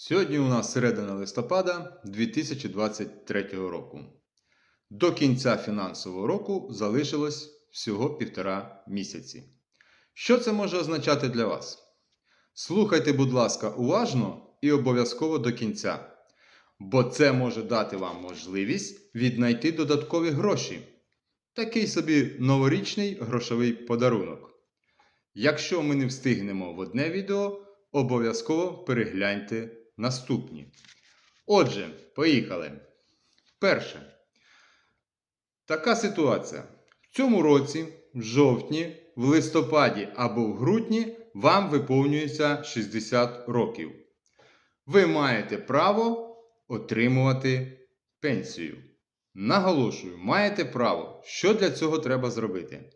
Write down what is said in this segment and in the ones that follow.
Сьогодні у нас середина листопада 2023 року. До кінця фінансового року залишилось всього півтора місяці. Що це може означати для вас? Слухайте, будь ласка, уважно і обов'язково до кінця, бо це може дати вам можливість віднайти додаткові гроші. Такий собі новорічний грошовий подарунок. Якщо ми не встигнемо в одне відео, обов'язково перегляньте наступні. Отже, поїхали. Перше. Така ситуація. В цьому році, в жовтні, в листопаді або в грудні вам виповнюється 60 років. Ви маєте право отримувати пенсію. Наголошую, маєте право. Що для цього треба зробити?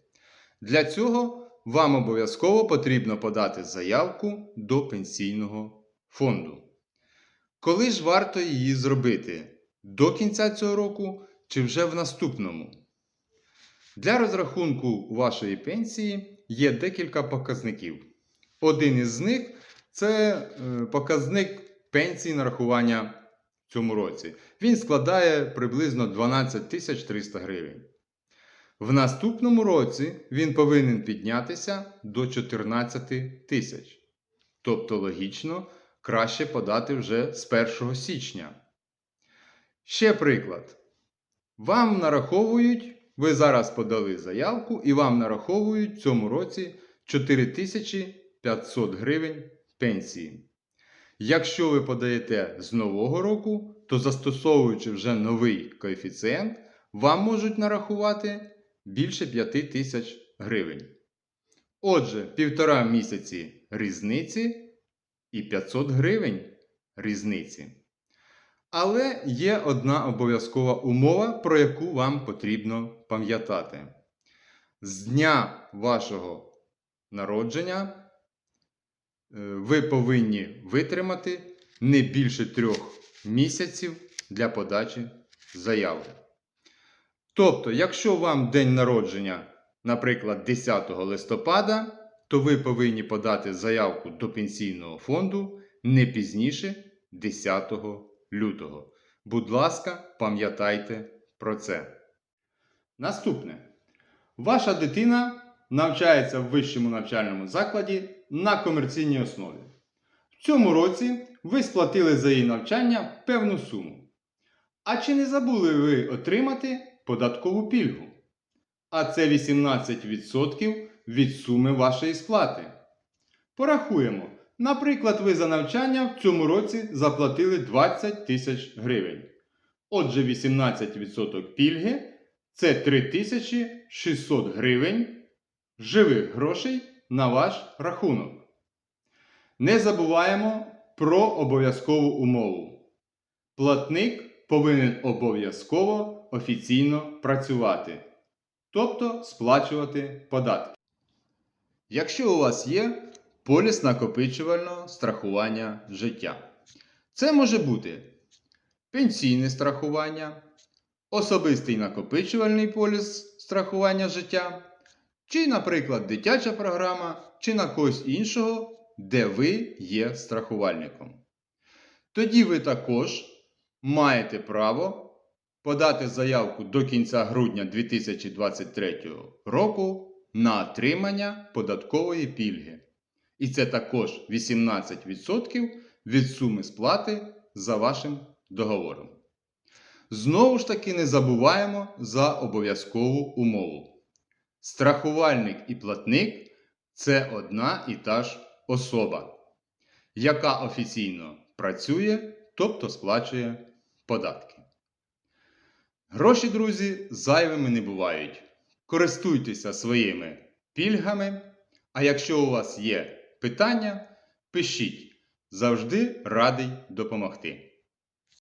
Для цього вам обов'язково потрібно подати заявку до пенсійного фонду. Коли ж варто її зробити? До кінця цього року чи вже в наступному? Для розрахунку вашої пенсії є декілька показників. Один із них це е, показник пенсії нарахування в цьому році. Він складає приблизно 12 300 гривень. В наступному році він повинен піднятися до 14 тисяч. Тобто логічно краще подати вже з 1 січня. Ще приклад. Вам нараховують, ви зараз подали заявку, і вам нараховують в цьому році 4500 гривень пенсії. Якщо ви подаєте з нового року, то застосовуючи вже новий коефіцієнт, вам можуть нарахувати більше 5 тисяч гривень. Отже, півтора місяці різниці і 500 гривень різниці. Але є одна обов'язкова умова, про яку вам потрібно пам'ятати. З дня вашого народження е, ви повинні витримати не більше трьох місяців для подачі заяви. Тобто, якщо вам день народження, наприклад, 10 листопада, то ви повинні подати заявку до пенсійного фонду не пізніше 10 лютого. Будь ласка, пам'ятайте про це. Наступне. Ваша дитина навчається в вищому навчальному закладі на комерційній основі. В цьому році ви сплатили за її навчання певну суму. А чи не забули ви отримати податкову пільгу? А це 18% від суми вашої сплати. Порахуємо. Наприклад, ви за навчання в цьому році заплатили 20 тисяч гривень. Отже, 18% пільги це 3600 гривень живих грошей на ваш рахунок. Не забуваємо про обов'язкову умову. Платник повинен обов'язково офіційно працювати, тобто сплачувати податки. Якщо у вас є поліс накопичувального страхування життя, це може бути пенсійне страхування, особистий накопичувальний поліс страхування життя, чи, наприклад, дитяча програма, чи на когось іншого, де ви є страхувальником. Тоді ви також маєте право подати заявку до кінця грудня 2023 року на отримання податкової пільги. І це також 18% від суми сплати за вашим договором. Знову ж таки, не забуваємо за обов'язкову умову. Страхувальник і платник це одна і та ж особа, яка офіційно працює, тобто сплачує податки. Гроші, друзі, зайвими не бувають. Користуйтеся своїми пільгами. А якщо у вас є питання, пишіть. Завжди радий допомогти.